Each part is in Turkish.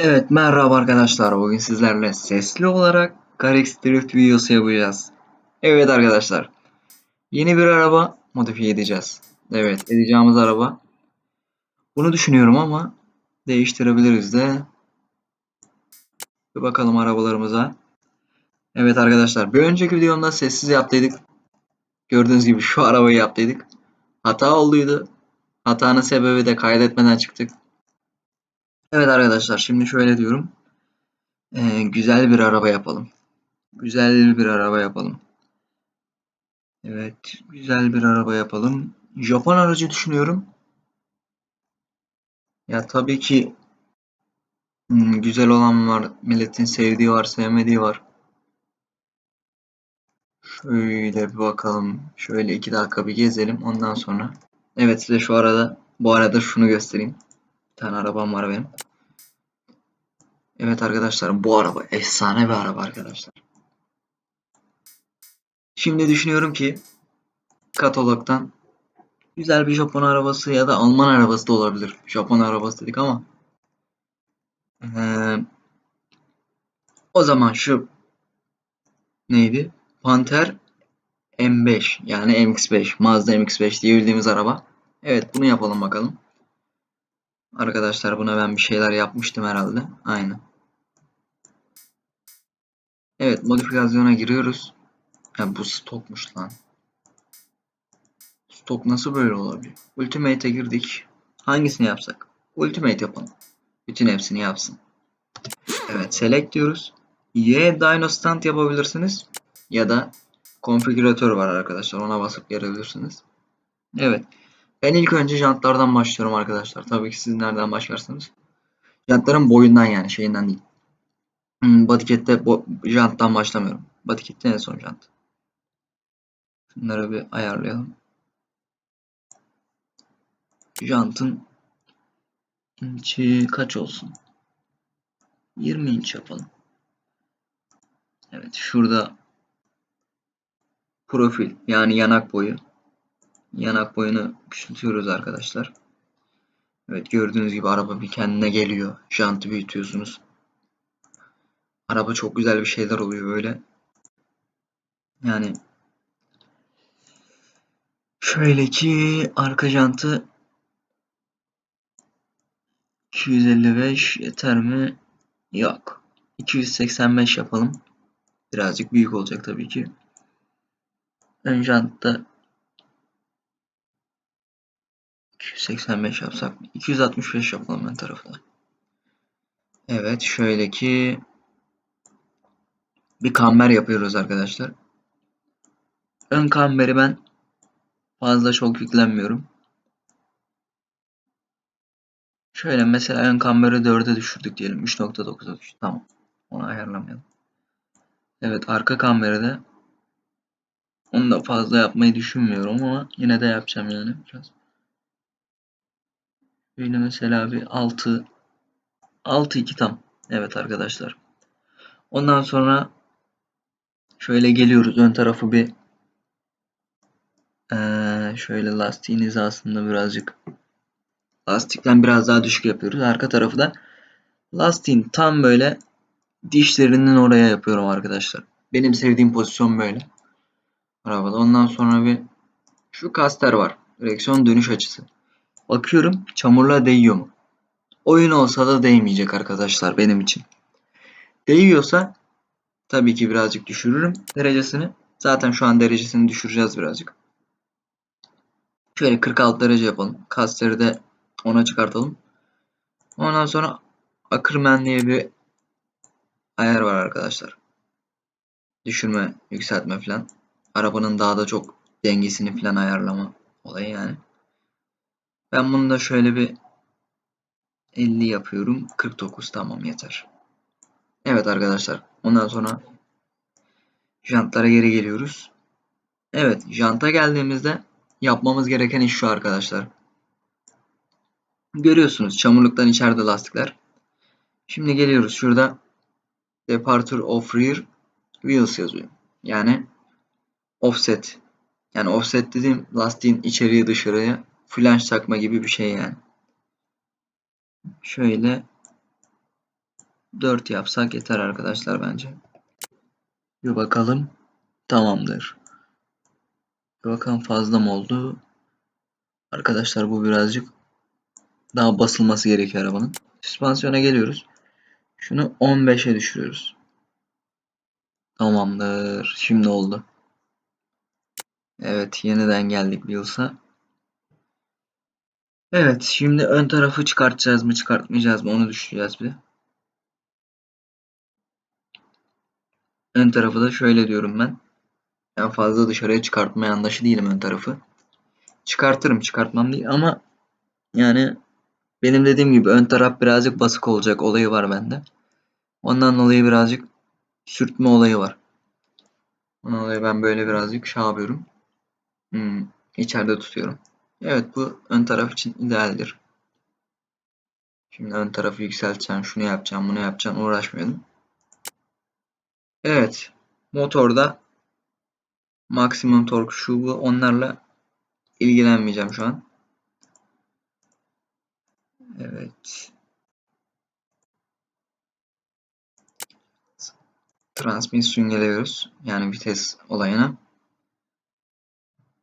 Evet merhaba arkadaşlar. Bugün sizlerle sesli olarak Carex Drift videosu yapacağız. Evet arkadaşlar. Yeni bir araba modifiye edeceğiz. Evet edeceğimiz araba. Bunu düşünüyorum ama değiştirebiliriz de. Bir bakalım arabalarımıza. Evet arkadaşlar bir önceki videomda sessiz yaptıydık. Gördüğünüz gibi şu arabayı yaptıydık. Hata olduydu. Hatanın sebebi de kaydetmeden çıktık. Evet arkadaşlar şimdi şöyle diyorum. Ee, güzel bir araba yapalım. Güzel bir araba yapalım. Evet, güzel bir araba yapalım. Japon aracı düşünüyorum. Ya tabii ki hmm, güzel olan var, milletin sevdiği var, sevmediği var. Şöyle bir bakalım. Şöyle iki dakika bir gezelim ondan sonra. Evet size şu arada bu arada şunu göstereyim. Tane arabam var benim. Evet arkadaşlar bu araba efsane bir araba arkadaşlar. Şimdi düşünüyorum ki katalogdan güzel bir Japon arabası ya da Alman arabası da olabilir. Japon arabası dedik ama ee, o zaman şu neydi? Panther M5 yani MX-5 Mazda MX-5 diye bildiğimiz araba. Evet bunu yapalım bakalım. Arkadaşlar buna ben bir şeyler yapmıştım herhalde. Aynen. Evet modifikasyona giriyoruz. Ya bu stokmuş lan. Stok nasıl böyle olabilir? Ultimate'e girdik. Hangisini yapsak? Ultimate yapalım. Bütün hepsini yapsın. Evet select diyoruz. Y Dino Stand yapabilirsiniz. Ya da konfigüratör var arkadaşlar. Ona basıp gelebilirsiniz. Evet. Ben ilk önce jantlardan başlıyorum arkadaşlar. Tabii ki siz nereden başlarsınız? Jantların boyundan yani şeyinden değil. Hmm, bo janttan başlamıyorum. Bodycat'te en son jant. Şunları bir ayarlayalım. Jantın inçi kaç olsun? 20 inç yapalım. Evet şurada profil yani yanak boyu. Yanak boyunu küçültüyoruz arkadaşlar. Evet gördüğünüz gibi araba bir kendine geliyor. Jantı büyütüyorsunuz. Araba çok güzel bir şeyler oluyor böyle. Yani şöyle ki arka jantı 255 yeter mi? Yok. 285 yapalım. Birazcık büyük olacak tabii ki. Ön jantta 285 yapsak 265 yapalım ön tarafına. Evet şöyle ki bir kamber yapıyoruz arkadaşlar. Ön kamberi ben fazla çok yüklenmiyorum. Şöyle mesela ön kamberi 4'e düşürdük diyelim. 3.9'a düştü. Tamam. Onu ayarlamayalım. Evet arka kamberi de onu da fazla yapmayı düşünmüyorum ama yine de yapacağım yani biraz. Şöyle mesela bir 6 6 2 tam. Evet arkadaşlar. Ondan sonra şöyle geliyoruz ön tarafı bir ee, şöyle lastiğin hizasında birazcık lastikten biraz daha düşük yapıyoruz. Arka tarafı da lastiğin tam böyle dişlerinin oraya yapıyorum arkadaşlar. Benim sevdiğim pozisyon böyle. Arabada. Ondan sonra bir şu kaster var. Direksiyon dönüş açısı. Bakıyorum çamurla değiyor mu? Oyun olsa da değmeyecek arkadaşlar benim için. Değiyorsa tabii ki birazcık düşürürüm derecesini. Zaten şu an derecesini düşüreceğiz birazcık. Şöyle 46 derece yapalım. Kasteri de 10'a çıkartalım. Ondan sonra Ackerman diye bir ayar var arkadaşlar. Düşürme, yükseltme falan. Arabanın daha da çok dengesini falan ayarlama olayı yani. Ben bunu da şöyle bir 50 yapıyorum. 49 tamam yeter. Evet arkadaşlar. Ondan sonra jantlara geri geliyoruz. Evet janta geldiğimizde yapmamız gereken iş şu arkadaşlar. Görüyorsunuz çamurluktan içeride lastikler. Şimdi geliyoruz şurada Departure of Rear Wheels yazıyor. Yani offset. Yani offset dediğim lastiğin içeriye dışarıya flanş takma gibi bir şey yani. Şöyle 4 yapsak yeter arkadaşlar bence. Bir bakalım. Tamamdır. Bir bakalım fazla mı oldu? Arkadaşlar bu birazcık daha basılması gerekiyor arabanın. Süspansiyona geliyoruz. Şunu 15'e düşürüyoruz. Tamamdır. Şimdi oldu. Evet yeniden geldik Wheels'a. Evet şimdi ön tarafı çıkartacağız mı çıkartmayacağız mı onu düşüneceğiz bir. Ön tarafı da şöyle diyorum ben. Yani fazla dışarıya çıkartma yandaşı değilim ön tarafı. Çıkartırım çıkartmam değil ama yani benim dediğim gibi ön taraf birazcık basık olacak olayı var bende. Ondan dolayı birazcık sürtme olayı var. Ondan dolayı ben böyle birazcık şey yapıyorum. Hmm, içeride tutuyorum. Evet bu ön taraf için idealdir. Şimdi ön tarafı yükselteceğim, şunu yapacağım, bunu yapacağım uğraşmıyordum. Evet. Motorda maksimum tork şu bu onlarla ilgilenmeyeceğim şu an. Evet. Transmisyon geliyoruz. Yani vites olayına.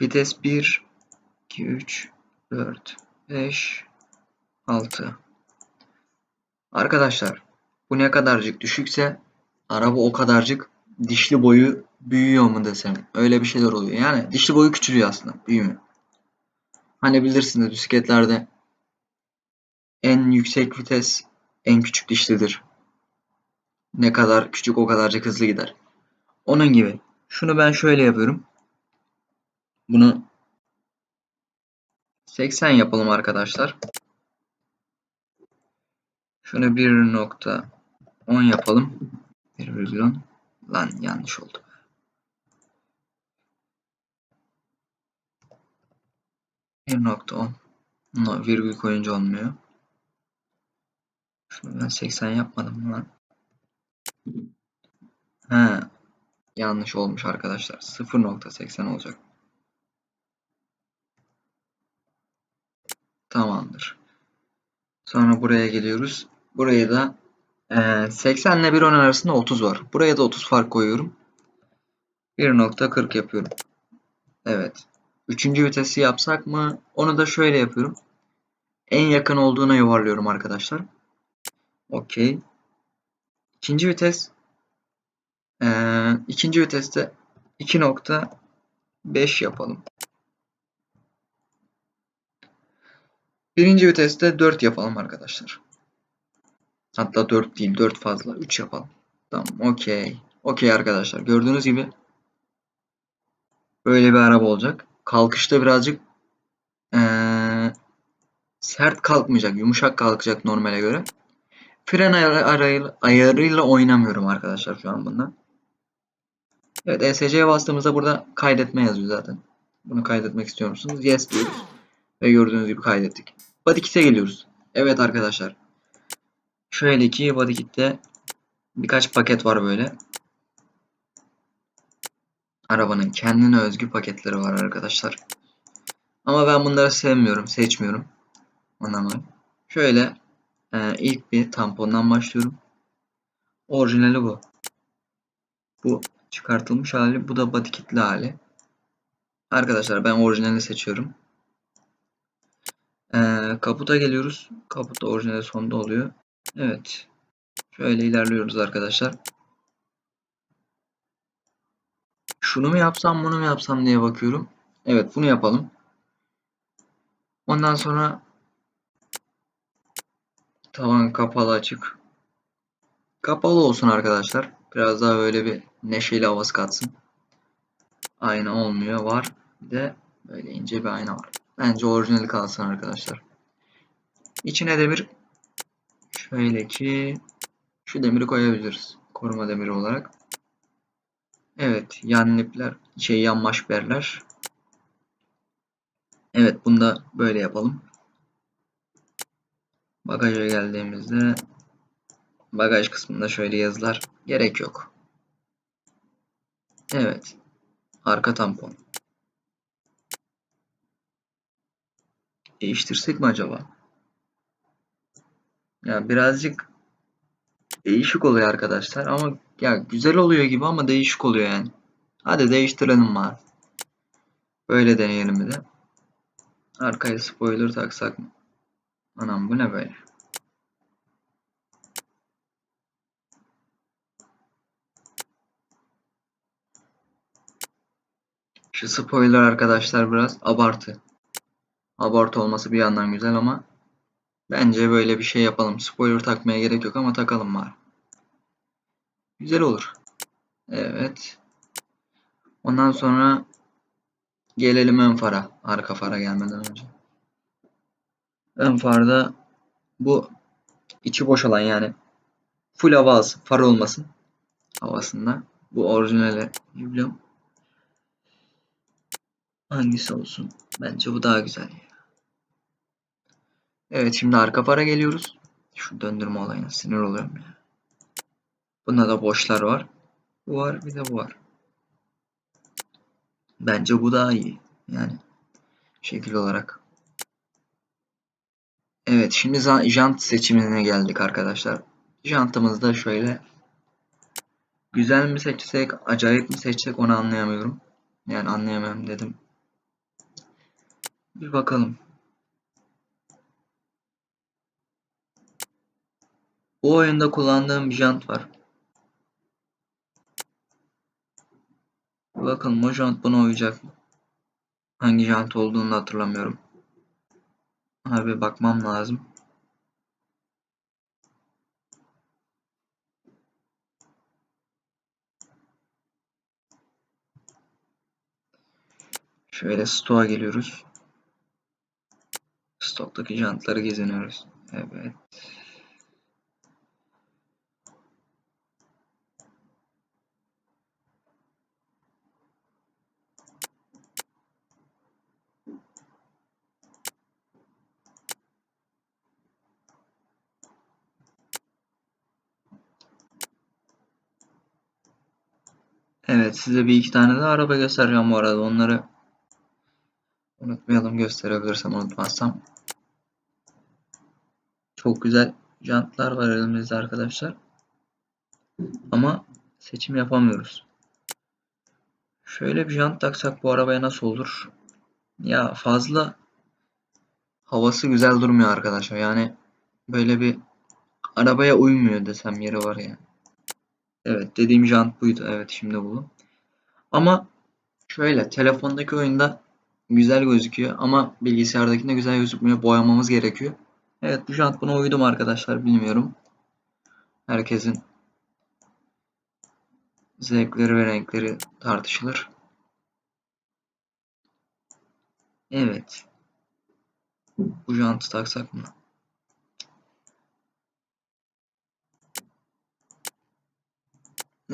Vites 1 2 3 4 5 6 Arkadaşlar bu ne kadarcık düşükse araba o kadarcık dişli boyu büyüyor mu desem. Öyle bir şeyler oluyor. Yani dişli boyu küçülüyor aslında. Büyümüyor. Hani bilirsiniz bisikletlerde en yüksek vites en küçük dişlidir. Ne kadar küçük o kadarcık hızlı gider. Onun gibi. Şunu ben şöyle yapıyorum. Bunu 80 yapalım arkadaşlar. Şunu 1.10 yapalım. 1,10 Lan yanlış oldu. Bir nokta on. No, virgül koyunca olmuyor. Şunu ben 80 yapmadım lan? He. Yanlış olmuş arkadaşlar. 0.80 olacak. Tamamdır. Sonra buraya geliyoruz. Buraya da e, 80 ile 1.10 arasında 30 var. Buraya da 30 fark koyuyorum. 1.40 yapıyorum. Evet. Üçüncü vitesi yapsak mı? Onu da şöyle yapıyorum. En yakın olduğuna yuvarlıyorum arkadaşlar. Okey. İkinci vites ee, ikinci viteste 2.5 yapalım. Birinci viteste 4 yapalım arkadaşlar. Hatta 4 değil 4 fazla 3 yapalım. Tamam okey. Okey arkadaşlar gördüğünüz gibi böyle bir araba olacak. Kalkışta birazcık ee, sert kalkmayacak yumuşak kalkacak normale göre. Fren ayarıyla, ayarıyla oynamıyorum arkadaşlar şu an bundan. Evet ESC'ye bastığımızda burada kaydetme yazıyor zaten. Bunu kaydetmek istiyor musunuz? Yes diyoruz. Ve gördüğünüz gibi kaydettik. Body kit'e geliyoruz. Evet arkadaşlar. Şöyle ki body kit'te birkaç paket var böyle. Arabanın kendine özgü paketleri var arkadaşlar. Ama ben bunları sevmiyorum, seçmiyorum. Anlamayın. Şöyle e, ilk bir tampondan başlıyorum. Orijinali bu. Bu çıkartılmış hali. Bu da body hali. Arkadaşlar ben orijinali seçiyorum. Ee, kaputa geliyoruz. Kaput da orijinali sonda oluyor. Evet. Şöyle ilerliyoruz arkadaşlar. Şunu mu yapsam bunu mu yapsam diye bakıyorum. Evet bunu yapalım. Ondan sonra tavan kapalı açık. Kapalı olsun arkadaşlar. Biraz daha böyle bir neşeli havası katsın. Ayna olmuyor. Var. Bir de böyle ince bir ayna var. Bence orijinali kalsın arkadaşlar. İçine demir şöyle ki şu demiri koyabiliriz. Koruma demiri olarak. Evet. Yan lipler şey yan maşberler. Evet. Bunu da böyle yapalım. Bagaja geldiğimizde bagaj kısmında şöyle yazılar gerek yok. Evet. Arka tampon. Değiştirsek mi acaba? Ya birazcık Değişik oluyor arkadaşlar ama ya güzel oluyor gibi ama değişik oluyor yani. Hadi değiştirelim bari. Böyle deneyelim bir de. Arkaya spoiler taksak mı? Anam bu ne böyle? Şu spoiler arkadaşlar biraz abartı. Abartı olması bir yandan güzel ama bence böyle bir şey yapalım. Spoiler takmaya gerek yok ama takalım bari. Güzel olur. Evet. Ondan sonra gelelim ön fara. Arka fara gelmeden önce. Ön farda bu içi boş olan yani full hava. Far olmasın havasında. Bu orijinali yüklüyorum. Hangisi olsun? Bence bu daha güzel. Evet şimdi arka para geliyoruz. Şu döndürme olayına sinir oluyorum ya. Bunda da boşlar var. Bu var bir de bu var. Bence bu daha iyi. Yani şekil olarak. Evet şimdi jant seçimine geldik arkadaşlar. Jantımızı da şöyle güzel mi seçsek acayip mi seçsek onu anlayamıyorum. Yani anlayamıyorum dedim. Bir bakalım. Bu oyunda kullandığım bir jant var. Bakalım o jant buna uyacak mı? Hangi jant olduğunu hatırlamıyorum. Abi bakmam lazım. Şöyle stoğa geliyoruz. Stoktaki jantları geziniyoruz. Evet. Evet size bir iki tane de araba göstereceğim bu arada. Onları unutmayalım gösterebilirsem unutmazsam. Çok güzel jantlar var elimizde arkadaşlar. Ama seçim yapamıyoruz. Şöyle bir jant taksak bu arabaya nasıl olur? Ya fazla havası güzel durmuyor arkadaşlar. Yani böyle bir arabaya uymuyor desem yeri var ya. Evet dediğim jant buydu. Evet şimdi buldum. Ama şöyle telefondaki oyunda güzel gözüküyor ama bilgisayardakinde güzel gözükmüyor. Boyamamız gerekiyor. Evet bu jant buna uydum arkadaşlar bilmiyorum. Herkesin zevkleri ve renkleri tartışılır. Evet. Bu jantı taksak mı?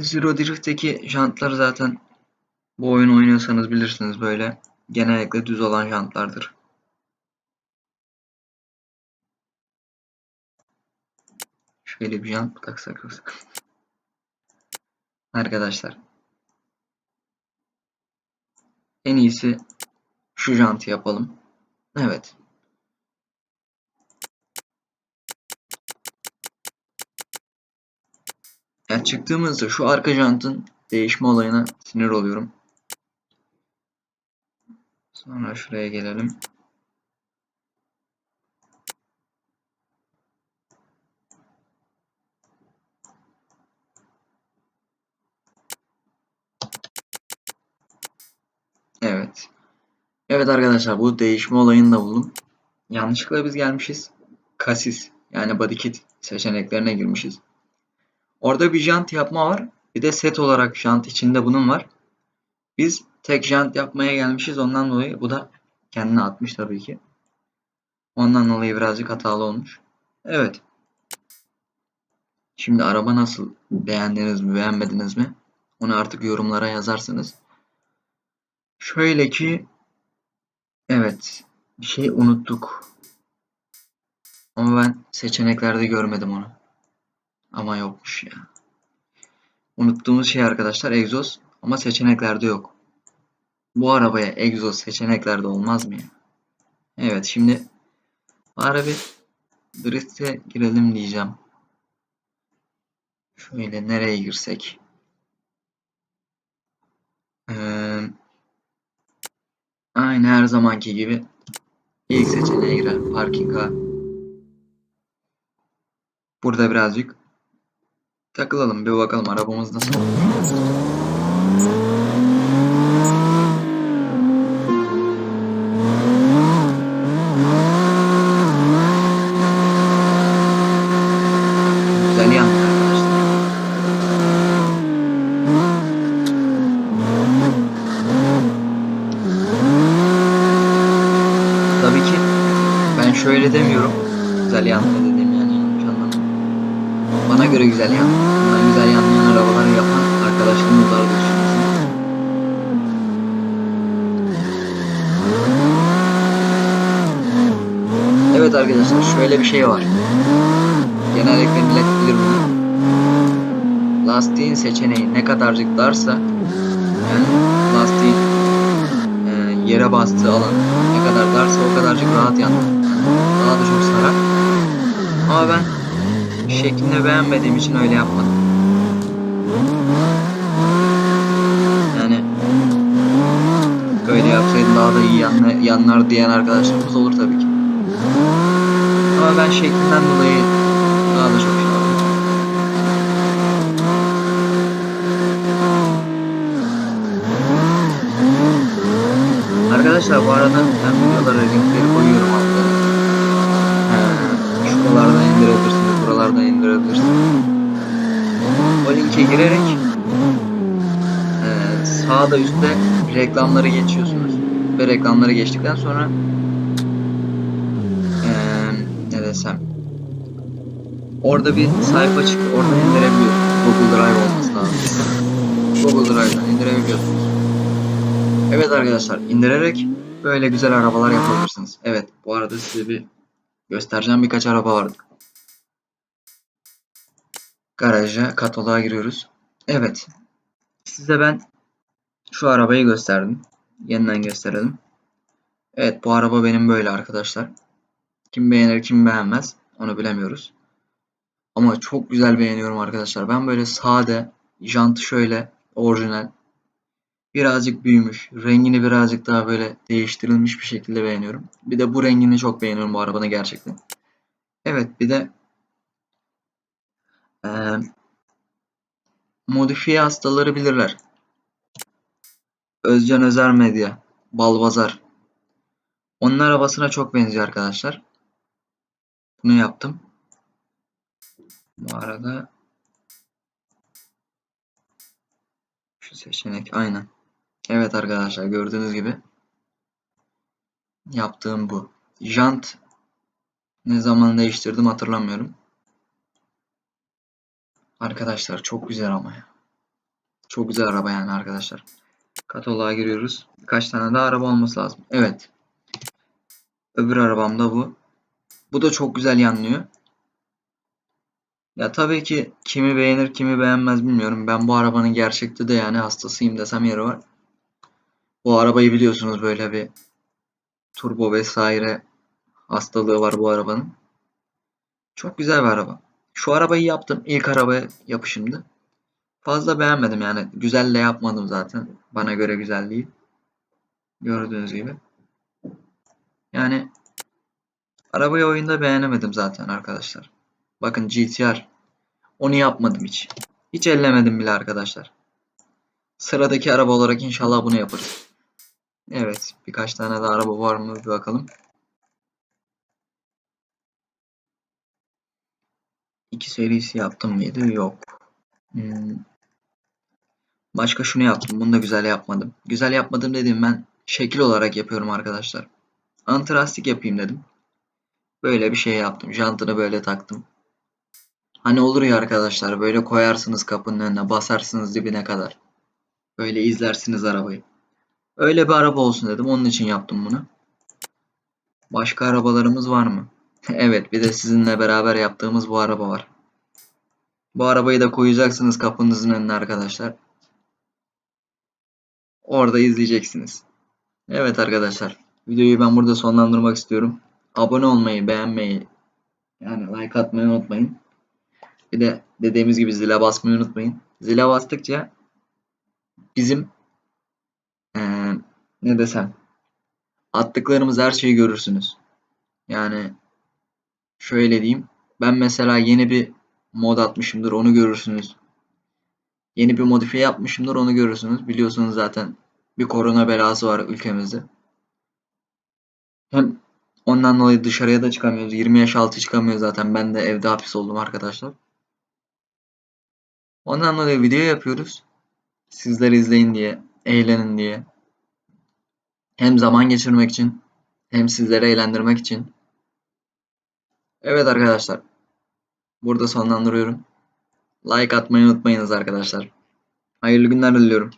Zero Drift'teki jantlar zaten bu oyun oynuyorsanız bilirsiniz böyle genellikle düz olan jantlardır. Şöyle bir jant taksak. Arkadaşlar. En iyisi şu jantı yapalım. Evet. Çıktığımızda şu arka jantın değişme olayına sinir oluyorum. Sonra şuraya gelelim. Evet. Evet arkadaşlar bu değişme olayını da buldum. Yanlışlıkla biz gelmişiz. Kasis yani body kit seçeneklerine girmişiz. Orada bir jant yapma var. Bir de set olarak jant içinde bunun var. Biz tek jant yapmaya gelmişiz. Ondan dolayı bu da kendine atmış tabii ki. Ondan dolayı birazcık hatalı olmuş. Evet. Şimdi araba nasıl? Beğendiniz mi, beğenmediniz mi? Onu artık yorumlara yazarsınız. Şöyle ki evet bir şey unuttuk. Ama ben seçeneklerde görmedim onu. Ama yokmuş ya. Unuttuğumuz şey arkadaşlar egzoz ama seçeneklerde yok. Bu arabaya egzoz seçeneklerde olmaz mı ya? Evet şimdi bari bir drift'e girelim diyeceğim. Şöyle nereye girsek? Ee, aynı her zamanki gibi ilk seçeneğe girer. Parking A. Burada birazcık takılalım. Bir bakalım arabamız nasıl. Güzel. Tabii ki ben şöyle demiyorum. Güzel yandı dediğim yani yanlış anlamayın. Bana göre güzel yandı. Bundan güzel yanmayan arabaları yapan arkadaşlarımız var düşünüyorsun. Evet arkadaşlar şöyle bir şey var. Genellikle millet bilir bunu. Lastiğin seçeneği ne kadarcık darsa yani lastiğin e, yere bastığı alan ne kadar darsa o kadarcık rahat yanır. Daha da çok sarar. Ama ben şeklini beğenmediğim için öyle yapmadım. Yani böyle yapsaydım daha da iyi yanlar, yanlar diyen arkadaşlarımız olur tabii ki. Ama ben şeklinden dolayı daha da çok şey aldım. Arkadaşlar bu arada ben videolara linkleri koyuyorum altlara. He, şuralardan indirebilirsiniz, buralardan indirebilirsiniz. O linke girerek e, sağda üstte reklamları geçiyorsunuz. Ve reklamları geçtikten sonra e, ne desem orada bir sayfa çıktı. Oradan indirebiliyorsunuz. Google Drive olması lazım. Google Drive'dan indirebiliyorsunuz. Evet arkadaşlar indirerek böyle güzel arabalar yapabilirsiniz. Evet bu arada size bir göstereceğim birkaç araba vardı. Garaja kataloğa giriyoruz. Evet size ben şu arabayı gösterdim. Yeniden gösterelim. Evet bu araba benim böyle arkadaşlar. Kim beğenir kim beğenmez onu bilemiyoruz. Ama çok güzel beğeniyorum arkadaşlar. Ben böyle sade, jantı şöyle orijinal birazcık büyümüş. Rengini birazcık daha böyle değiştirilmiş bir şekilde beğeniyorum. Bir de bu rengini çok beğeniyorum bu arabanın gerçekten. Evet bir de eee modifiye hastaları bilirler. Özcan Özer Medya, Balbazar. Onun arabasına çok benziyor arkadaşlar. Bunu yaptım. Bu arada şu seçenek aynen. Evet arkadaşlar gördüğünüz gibi yaptığım bu. Jant ne zaman değiştirdim hatırlamıyorum. Arkadaşlar çok güzel ama ya. Çok güzel araba yani arkadaşlar. Kataloğa giriyoruz. Birkaç tane daha araba olması lazım. Evet. Öbür arabam da bu. Bu da çok güzel yanlıyor. Ya tabii ki kimi beğenir kimi beğenmez bilmiyorum. Ben bu arabanın gerçekte de yani hastasıyım desem yeri var. Bu arabayı biliyorsunuz böyle bir turbo vesaire hastalığı var bu arabanın. Çok güzel bir araba. Şu arabayı yaptım. İlk araba yapışımdı. Fazla beğenmedim yani. Güzel de yapmadım zaten. Bana göre güzel değil. Gördüğünüz gibi. Yani arabayı oyunda beğenemedim zaten arkadaşlar. Bakın GTR. Onu yapmadım hiç. Hiç ellemedim bile arkadaşlar. Sıradaki araba olarak inşallah bunu yaparız. Evet. Birkaç tane daha araba var mı bir bakalım. İki serisi yaptım mıydı? Yok. Hmm. Başka şunu yaptım. Bunu da güzel yapmadım. Güzel yapmadım dediğim ben şekil olarak yapıyorum arkadaşlar. Antrastik yapayım dedim. Böyle bir şey yaptım. Jantını böyle taktım. Hani olur ya arkadaşlar böyle koyarsınız kapının önüne basarsınız dibine kadar. Böyle izlersiniz arabayı. Öyle bir araba olsun dedim. Onun için yaptım bunu. Başka arabalarımız var mı? Evet bir de sizinle beraber yaptığımız bu araba var. Bu arabayı da koyacaksınız kapınızın önüne arkadaşlar. Orada izleyeceksiniz. Evet arkadaşlar. Videoyu ben burada sonlandırmak istiyorum. Abone olmayı, beğenmeyi, yani like atmayı unutmayın. Bir de dediğimiz gibi zile basmayı unutmayın. Zile bastıkça bizim eee, ne desem attıklarımız her şeyi görürsünüz. Yani şöyle diyeyim. Ben mesela yeni bir mod atmışımdır onu görürsünüz. Yeni bir modifiye yapmışımdır onu görürsünüz. Biliyorsunuz zaten bir korona belası var ülkemizde. Hem ondan dolayı dışarıya da çıkamıyoruz. 20 yaş altı çıkamıyor zaten. Ben de evde hapis oldum arkadaşlar. Ondan dolayı video yapıyoruz. Sizler izleyin diye, eğlenin diye. Hem zaman geçirmek için, hem sizleri eğlendirmek için. Evet arkadaşlar. Burada sonlandırıyorum. Like atmayı unutmayınız arkadaşlar. Hayırlı günler diliyorum.